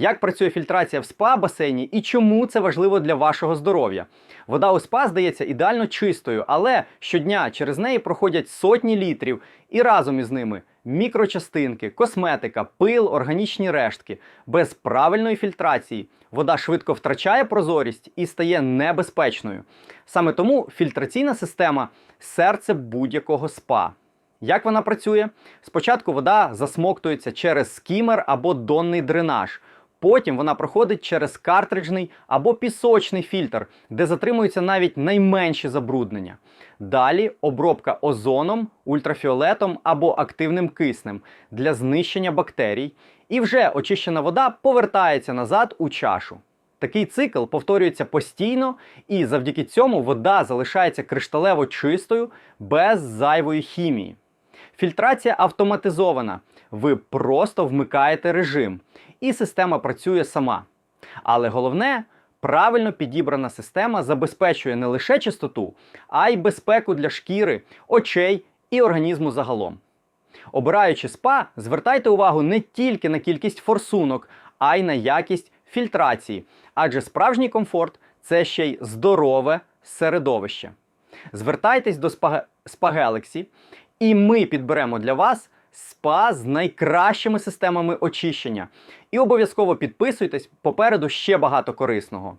як працює фільтрація в спа-басейні і чому це важливо для вашого здоров'я. Вода у спа здається ідеально чистою, але щодня через неї проходять сотні літрів, і разом із ними мікрочастинки, косметика, пил, органічні рештки. Без правильної фільтрації вода швидко втрачає прозорість і стає небезпечною. Саме тому фільтраційна система серце будь-якого спа. Як вона працює? Спочатку вода засмоктується через скімер або донний дренаж. Потім вона проходить через картриджний або пісочний фільтр, де затримуються навіть найменші забруднення. Далі обробка озоном, ультрафіолетом або активним киснем для знищення бактерій. І вже очищена вода повертається назад у чашу. Такий цикл повторюється постійно, і завдяки цьому вода залишається кришталево чистою без зайвої хімії. Фільтрація автоматизована. Ви просто вмикаєте режим, і система працює сама. Але головне, правильно підібрана система забезпечує не лише чистоту, а й безпеку для шкіри, очей і організму загалом. Обираючи спа, звертайте увагу не тільки на кількість форсунок, а й на якість фільтрації, адже справжній комфорт це ще й здорове середовище. Звертайтесь до Spa Galaxy, і ми підберемо для вас спа з найкращими системами очищення. І обов'язково підписуйтесь, попереду ще багато корисного.